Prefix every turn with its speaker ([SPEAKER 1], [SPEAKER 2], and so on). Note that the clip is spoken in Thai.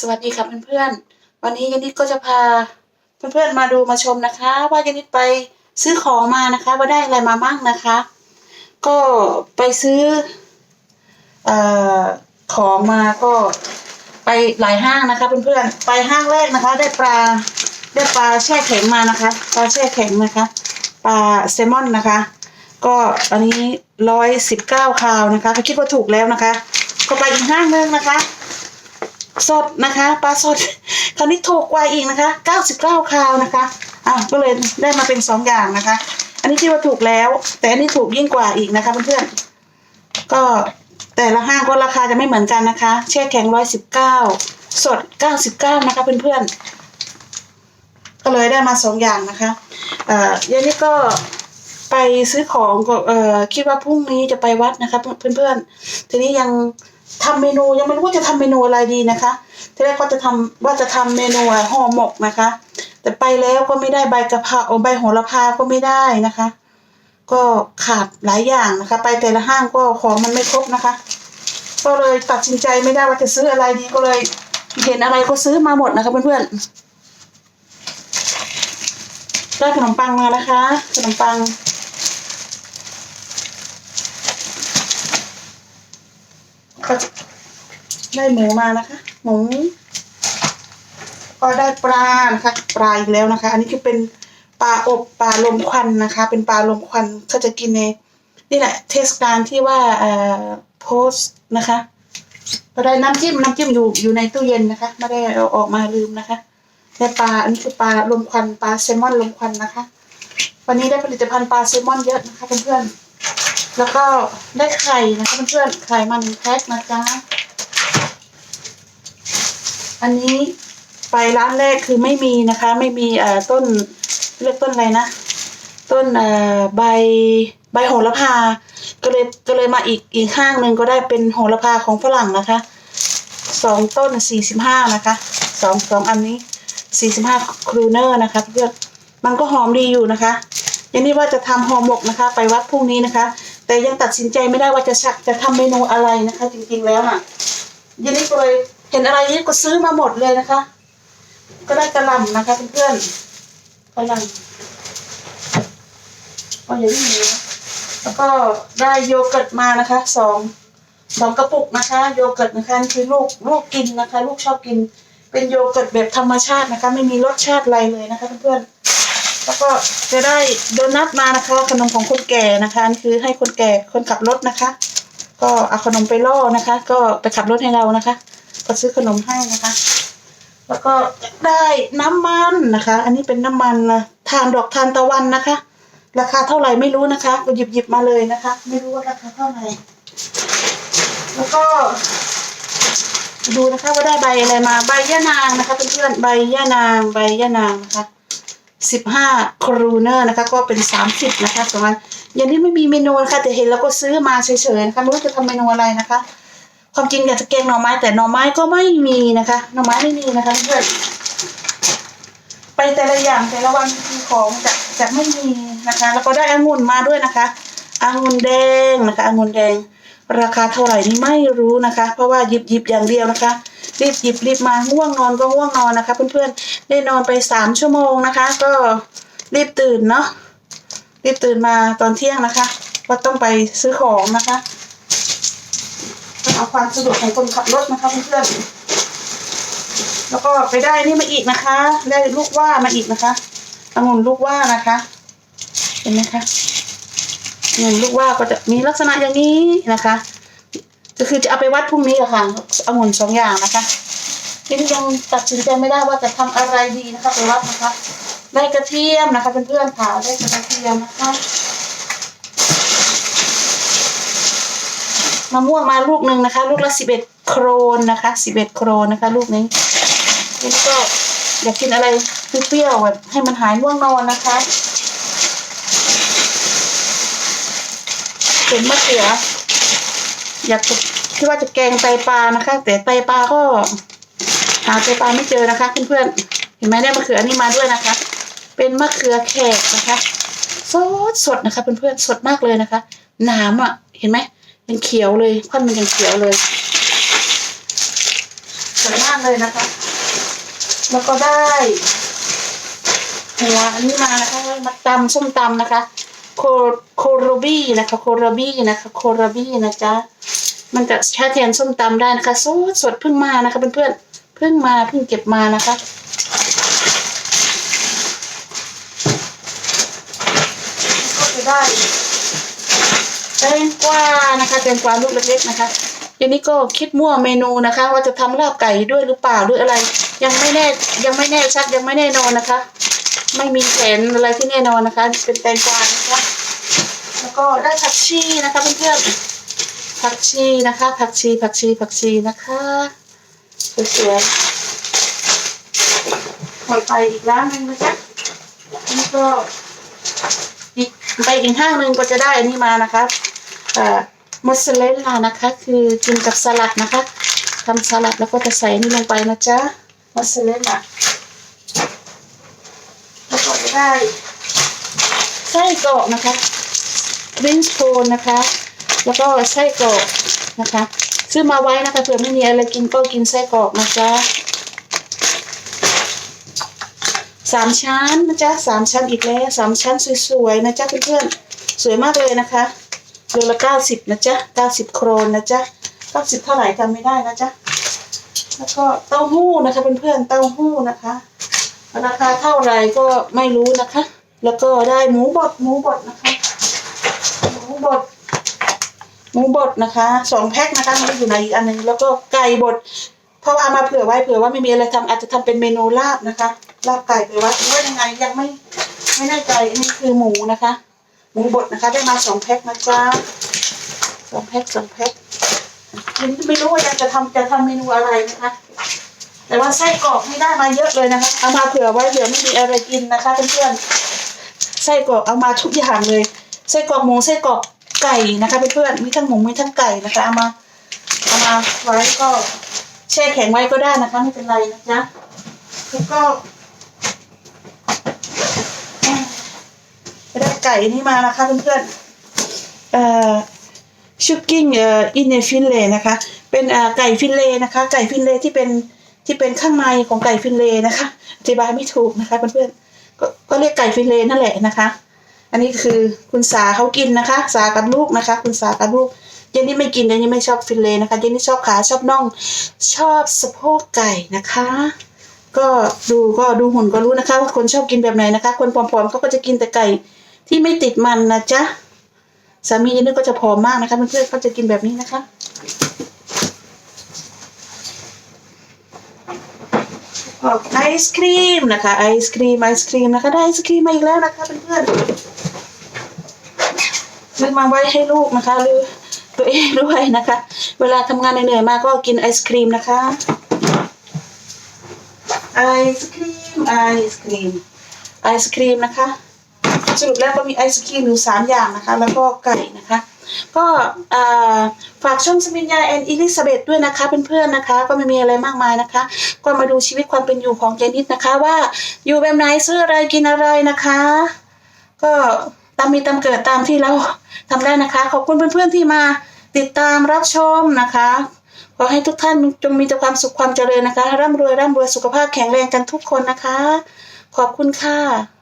[SPEAKER 1] สวัสดีค่ะเพื่อนๆ วันนี้ยานิดก็จะพาเพื่อนๆมาดูมาชมนะคะ ว่ายานิดไปซื้อของมานะคะ ว่าได้อะไรมาบ้างนะคะ ก็ไปซื้ออของมาก็ไปหลายห้างนะคะเพื่อนๆ ไปห้างแรกนะคะ ได้ปลาได้ปลาแช่แข็งมานะคะปลาแช่แข็งนะคะปลาแซลมอนนะคะ ก็อันนี้ร้อยสิบเก้าคาวนะคะก็คิดว่าถูกแล้วนะคะ ก็ไปอีกห้างนึงนะคะ สดนะคะปลาสดคราวนี้ถูกกว่าอีกนะคะ99คราวนะคะอ้าวก็เลยได้มาเป็นสองอย่างนะคะ อันนี้คิดว่าถูกแล้ว แต่อันนี้ถูกยิ่งกว่าอีกนะคะเพื่อนๆก็แต่ละห้างก็ราคาจะไม่เหมือนกันนะคะ แช่แข็ง119สด99นะคะเพื่อนๆ ก็เลยได้มาสองอย่างนะคะเอ่อยันนี้ก็ไปซื้อของก็เอ่อคิดว่าพรุ่งนี้จะไปวัดนะคะเพื่อนๆ ทีนี้ยัง ทำเมนูยังไม่รู้ว่าจะทำเมนูอะไรดีนะคะ ทีแรกก็จะทำว่าจะทำเมนูห่อหมกนะคะ แต่ไปแล้วก็ไม่ได้ใบกะเพราใบโหระพาก็ไม่ได้นะคะ ก็ขาดหลายอย่างนะคะ ไปแต่ละห้างก็ของมันไม่ครบนะคะ ก็เลยตัดสินใจไม่ได้ว่าจะซื้ออะไรดีก็เลยเห็นอะไรก็ซื้อมาหมดนะคะเพื่อนๆได้ขนมปังมานะคะ ขนมปัง ก็ได้หมูมานะคะ หมูก็ได้ปลานะคะ ปลาอีกแล้วนะคะ อันนี้คือเป็นปลาอบปลาลมควันนะคะ เป็นปลาลมควันเขาจะกินในนี่แหละ เทศกาลที่ว่าเอ่อโพสนะคะก็ได้น้ำจิ้มน้ำจิ้มอยู่อยู่ในตู้เย็นนะคะไม่ได้เอาออกมาลืมนะคะได้ปลาอันนี้คือปลาลมควันปลาแซลมอนลมควันนะคะ วันนี้ได้ผลิตภัณฑ์ปลาแซลมอนเยอะนะคะเพื่อนๆ แล้วก็ได้ไข่นะคะเพื่อนๆไข่มาหนึ่งแพ็คนะจ๊ะ อันนี้ไปร้านแรกคือไม่มีนะคะ ไม่มีเอ่อต้นเรียกต้นอะไรนะ ต้นเอ่อใบใบโหระพา ก็เลยก็เลยมาอีกอีกห้างหนึ่งก็ได้เป็นโหระพาของฝรั่งนะคะสองต้นสี่สิบห้านะคะสองสองอันนี้สี่สิบห้าครูเนอร์นะคะเพื่อนมันก็หอมดีอยู่นะคะยังนี่ว่าจะทำห่อหมกนะคะ ไปวัดพรุ่งนี้นะคะ แต่ยังตัดสินใจไม่ได้ว่าจะชักจะทำเมนูอะไรนะคะ จริงๆแล้วน่ะยันนี่ก็เลยเห็นอะไรนี่ก็ซื้อมาหมดเลยนะคะ ก็ได้กระหล่ำนะคะเพื่อนๆกระหล่ำก็อย่างนี้แล้วก็ได้โยเกิร์ตมานะคะสองสองกระปุกนะคะ โยเกิร์ตนะคะคือลูกลูกกินนะคะ ลูกชอบกิน เป็นโยเกิร์ตแบบธรรมชาตินะคะ ไม่มีรสชาติอะไรเลยนะคะเพื่อนๆ แล้วก็จะได้โดนัทมานะคะขนมของคนแก่นะคะอันคือให้คนแก่คนขับรถนะคะ ก็เอาขนมไปล่อนะคะ ก็ไปขับรถให้เรานะคะ ก็ซื้อขนมให้นะคะ แล้วก็ได้น้ำมันนะคะ อันนี้เป็นน้ำมันนะทานดอกทานตะวันนะคะ ราคาเท่าไหร่ไม่รู้นะคะก็หยิบหยิบมาเลยนะคะ ไม่รู้ว่าราคาเท่าไหร่แล้วก็ดูนะคะว่าได้ใบอะไรมาใบย่านางนะคะเพื่อนๆใบย่านางใบย่านางนะคะ สิบห้าครูเนอร์นะคะก็เป็นสามสิบนะคะประมาอย่างนี้ไม่มีเมนูนะคะแต่เห็นแล้วก็ซื้อมาเฉยๆนะคะไม่รู้จะทำเมนูอะไรนะคะ ความจริงอยากจะแกงหน่อไม้แต่หน่อไม้ก็ไม่มีนะคะหน่อไม้ไม่มีนะคะเพื่อนไปแต่ละอย่างแต่ละวันมีของจะจะไม่มีนะคะ แล้วก็ได้องุ่นมาด้วยนะคะองุ่นแดงนะคะองุ่นแดง ราคาเท่าไหร่นี่ไม่รู้นะคะ เพราะว่าหยิบหยิบอย่างเดียวนะคะ รีบหยิบรีบมาง่วงนอนก็ง่วงนอนนะคะ เพื่อนๆได้นอนไปสามชั่วโมงนะคะ ก็รีบตื่นเนาะรีบตื่นมาตอนเที่ยงนะคะก็ต้องไปซื้อของนะคะเอาความสะดวกของคนขับรถนะคะเพื่อนๆแล้วก็ไปได้นี่มาอีกนะคะ ได้ลูกว่ามาอีกนะคะองุ่นลูกว่านะคะ เห็นไหมคะองุ่นลูกว่าก็จะมีลักษณะอย่างนี้นะคะ ก็คือจะเอาไปวัดพรุ่งนี้อะค่ะองุ่นสองอย่างนะคะที่ยังตัดสินใจไม่ได้ว่าจะทำอะไรดีนะคะไปวัดนะคะได้กระเทียมนะคะเพื่อนๆค่ะได้กระเทียมนะคะมะม่วงมาลูกหนึ่งนะคะ ลูกละสิบเอ็ดโครนนะคะสิบเอ็ดโครนนะคะ ลูกนี้นี่ก็อยากกินอะไรเปรี้ยวๆแบบให้มันหายง่วงนอนนะคะเป็นมะเขือ อยากคิดว่าจะแกงไตปลานะคะ แต่ไตปลาก็ หาไตปลาไม่เจอนะคะเพื่อนๆเห็นไหมได้มะเขืออันนี้มาด้วยนะคะ เป็นมะเขือแขกนะคะสดสดนะคะเพื่อนๆสดมากเลยนะคะหนามอะเห็นไหมยังเขียวเลยควันมันยังเขียวเลยสวยมากเลยนะคะ แล้วก็ได้หัวอันนี้มานะคะมาตำส้มตำนะคะ โคโคโรบี้นะคะ โคโรบี้นะคะ โคโรบี้นะจ๊ะ มันจะใช้แทนส้มตำได้นะคะสดสดเพิ่งมานะคะเพื่อนๆเพิ่งมาเพิ่งเก็บมานะคะก็จะได้แตงกวานะคะแตงกวาลูกเล็กๆนะคะทีนี้ก็คิดมั่วเมนูนะคะ ว่าจะทำลาบไก่ด้วยหรือเปล่าหรืออะไร ยังไม่แน่ยังไม่แน่ชัดยังไม่แน่นอนนะคะ ไม่มีแผนอะไรที่แน่นอนนะคะ เป็นแตงกวานะคะแล้วก็ได้ผักชีนะคะเพื่อนๆ ผักชีนะคะ ผักชีผักชีผักชีนะคะสวยๆหอยไปอีกร้านหนึ่งนะจ๊ะนี่ก็อีกไปอีกห้างหนึ่งก็จะได้อันนี้มานะคะเอ่อมอสซาเรลล่านะคะ คือกินกับสลัดนะคะทำสลัดแล้วก็จะใส่นี่ลงไปนะจ๊ะมอสซาเรลล่าแล้วก็จะได้ไส้กรอกนะคะรินช์โคนนะคะ แล้วก็ไส้กรอกนะคะ ซื้อมาไว้นะคะเผื่อไม่มีอะไรกินก็กินไส้กรอกนะจ๊ะสามชั้นนะจ๊ะสามชั้นอีกแล้วสามชั้นสวยๆนะจ๊ะเพื่อนๆสวยมากเลยนะคะโลละเก้าสิบนะจ๊ะเก้าสิบโครนนะจ๊ะเก้าสิบเท่าไหร่จำไม่ได้นะจ๊ะแล้วก็เต้าหู้นะคะเพื่อนๆเต้าหู้นะคะราคาเท่าไหร่ก็ไม่รู้นะคะ แล้วก็ได้หมูบดหมูบดนะคะ หมูบด หมูบดนะคะสองแพ็คนะคะมันอยู่ในอีกอันนึงแล้วก็ไก่บดเพราะว่าเอามาเผื่อไว้เผื่อว่าไม่มีอะไรทำอาจจะทำเป็นเมนูลาบนะคะลาบไก่ไปไว้ว่ายังไงยังไม่ไม่แน่ใจนนี้คือหมูนะคะ หมูบดนะคะ ได้มาสองแพ็คนะจ๊ะสองแพ็คสองแพ็คไม่รู้ว่ายังจะทำจะทำเมนูอะไรนะคะ แต่ว่าไส้กรอกนี่ได้มาเยอะเลยนะคะ เอามาเผื่อไว้เผื่อไม่มีอะไรกินนะคะเพื่อนๆไส้กรอกเอามาทุกอย่างเลยไส้กรอกหมูไส้กรอก ไก่นะคะเพื่อนๆมีทั้งหมูมีทั้งไก่นะคะเอามาเอามาไว้ก็แช่แข็งไว้ก็ได้นะคะไม่เป็นไรนะจ๊ะแล้วก็ไปได้ไก่นี่มานะคะเพื่อนๆเอ่อชุกกิ้งเอ่ออินเนฟินเลนะคะ เป็นเอ่อไก่ฟินเลนะคะ ไก่ฟินเลที่เป็นที่เป็นข้างในของไก่ฟินเลนะคะอธิบายไม่ถูกนะคะเพื่อนๆก็ก็เรียกไก่ฟินเลนั่นแหละนะคะ อันนี้คือคุณสาเขากินนะคะ สากับลูกนะคะ คุณสากับลูกเจนนี่ไม่กินเจนนี่ไม่ชอบฟิลเลนะคะเจนนี่ชอบขาชอบน่องชอบสะโพกไก่นะคะ ก็ดูก็ดูหุ่นก็รู้นะคะ ว่าคนชอบกินแบบไหนนะคะ คนผอมๆเขาก็จะกินแต่ไก่ที่ไม่ติดมันนะจ๊ะสามีเจนนี่ก็จะผอมมากนะคะเพื่อนๆเขาจะกินแบบนี้นะคะไอศครีมนะคะไอศครีมไอศครีมนะคะได้ไอศครีมมาอีกแล้วนะคะเพื่อนๆ ซื้อมาไว้ให้ลูกนะคะ หรือตัวเองด้วยนะคะ เวลาทำงานเหนื่อยๆมาก็กินไอศครีมนะคะ ไอศครีม ไอศครีม ไอศครีมนะคะ สรุปแล้วก็มีไอศครีมอยู่สามอย่างนะคะ แล้วก็ไก่นะคะก็ฝากช่องสมิญญาแอนอิลิซาเบธด้วยนะคะเพื่อนๆนะคะ ก็ไม่มีอะไรมากมายนะคะ ก็มาดูชีวิตความเป็นอยู่ของเจนิดนะคะ ว่าอยู่แบบไหนซื้ออะไรกินอะไรนะคะ ก็ ตามมีตามเกิดตามที่เราทำได้นะคะ ขอบคุณเพื่อนๆที่มาติดตามรับชมนะคะขอให้ทุกท่านจงมีแต่ความสุขความเจริญนะคะร่ำรวยร่ำรวยสุขภาพแข็งแรงกันทุกคนนะคะ ขอบคุณค่ะ